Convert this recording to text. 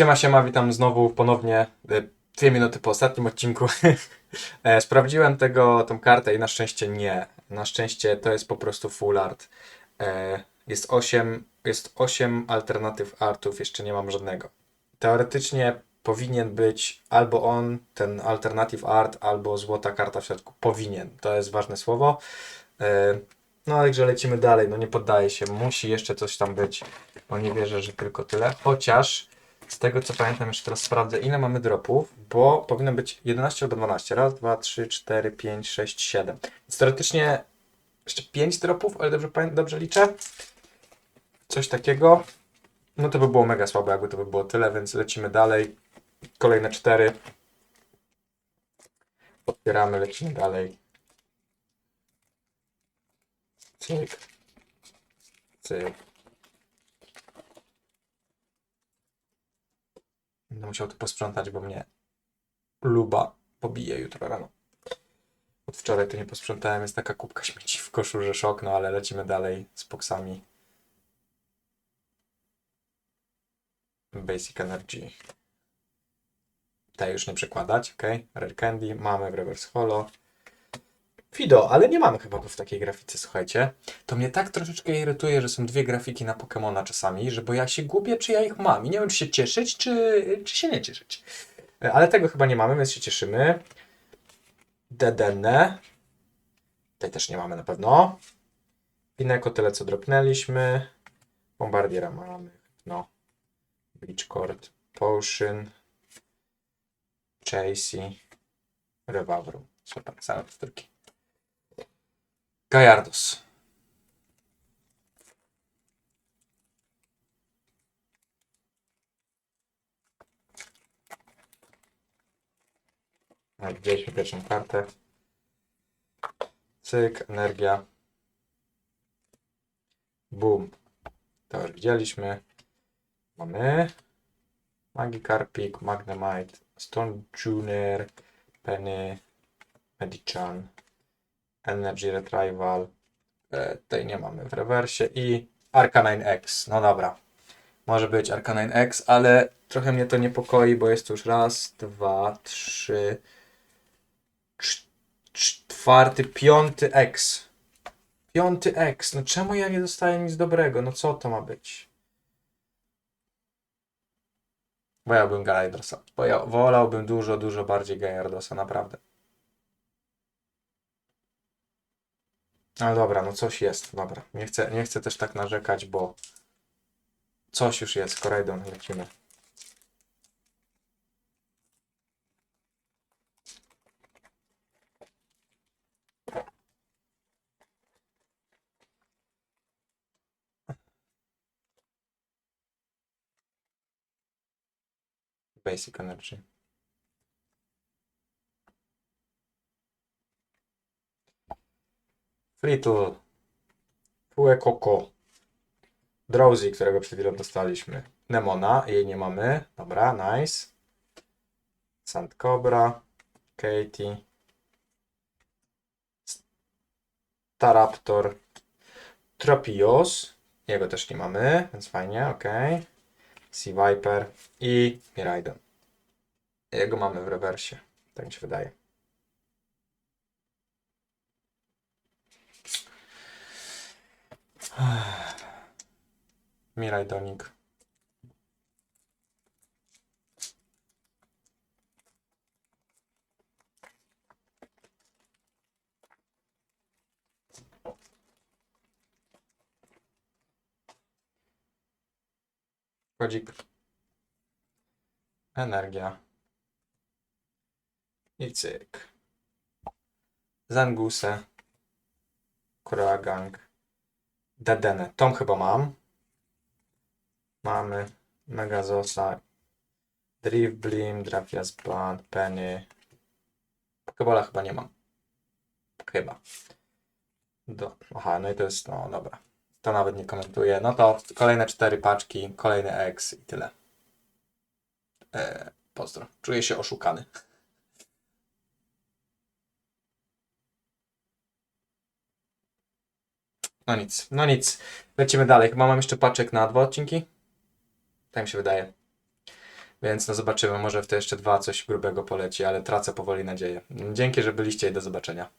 Siema, siema, witam znowu ponownie. e, Dwie minuty po ostatnim odcinku. E, Sprawdziłem tego, tą kartę i na szczęście nie. Na szczęście to jest po prostu full art. E, Jest 8, jest 8 alternatyw artów, jeszcze nie mam żadnego. Teoretycznie powinien być albo on, ten alternative art, albo złota karta w środku. Powinien, to jest ważne słowo. E, No ale że lecimy dalej, no nie poddaję się, musi jeszcze coś tam być, bo nie wierzę, że tylko tyle. Chociaż z tego co pamiętam, jeszcze teraz sprawdzę, ile mamy dropów, bo powinno być 11 albo 12. Raz, dwa, trzy, cztery, pięć, sześć, siedem. Więc teoretycznie jeszcze 5 dropów, ale dobrze, dobrze liczę. Coś takiego. No to by było mega słabe, jakby to by było tyle, więc lecimy dalej. Kolejne 4. Otwieramy, lecimy dalej. Cyk. Cyk. Będę musiał to posprzątać, bo mnie luba pobije jutro rano. Od wczoraj to nie posprzątałem, jest taka kubka śmieci w koszu, że szok, no ale lecimy dalej z boksami. Basic Energy. Tej już nie przekładać, ok. Rare Candy, mamy w Reverse Holo. Fido, ale nie mamy chyba go w takiej grafice, słuchajcie. To mnie tak troszeczkę irytuje, że są dwie grafiki na Pokemona czasami, że bo ja się gubię, czy ja ich mam. I nie wiem, czy się cieszyć, czy, czy się nie cieszyć. E, Ale tego chyba nie mamy, więc się cieszymy. Dedenne. Tutaj też nie mamy na pewno. Pineko tyle, co dropnęliśmy. Bombardiera mamy. No. Beach Court. Potion. Chasey. Rewawru. Super, same powtórki. Gajardos. Tak, Widzieliśmy pierwszą kartę. Cyk, energia. Boom. To już widzieliśmy. Mamy Magikarpik, Magnemite, Stone Junior, Penny, Medichan, Energy Retrieval. E, tutaj nie mamy w rewersie i Arcanine X. No dobra. Może być Arcanine X, ale trochę mnie to niepokoi, bo jest już raz, dwa, trzy, cz- czwarty, piąty X. Piąty X. No czemu ja nie dostaję nic dobrego? No co to ma być? Wolałbym Galardosa. Bo ja wolałbym dużo, dużo bardziej Galardosa, naprawdę. Ale dobra, no coś jest, dobra. Nie chcę, nie chcę też tak narzekać, bo coś już jest. Korejdon, lecimy. Basic Energy. Frittle. Fue Coco. Drowsy, którego przed chwilą dostaliśmy. Nemona, jej nie mamy. Dobra, nice. Sand Cobra. Katie. Staraptor. Tropios. Jego też nie mamy, więc fajnie, ok. Sea Viper i Miraidon. Jego mamy w rewersie, tak mi się wydaje. Miraidonik. Kodzik. Energia. I cyk. Zanguse. Kuragang. Dedene. Tom chyba mam. Mamy Megazosa. Drift Blim, Drafias Band, Penny. Pokebola chyba nie mam. Chyba. Do, aha, no i to jest, no dobra. To nawet nie komentuję. No to kolejne cztery paczki, kolejny X i tyle. E, pozdro. Czuję się oszukany. No nic, no nic. Lecimy dalej. Chyba mam jeszcze paczek na dwa odcinki. Tak mi się wydaje. Więc no zobaczymy, może w te jeszcze dwa coś grubego poleci, ale tracę powoli nadzieję. Dzięki, że byliście i do zobaczenia.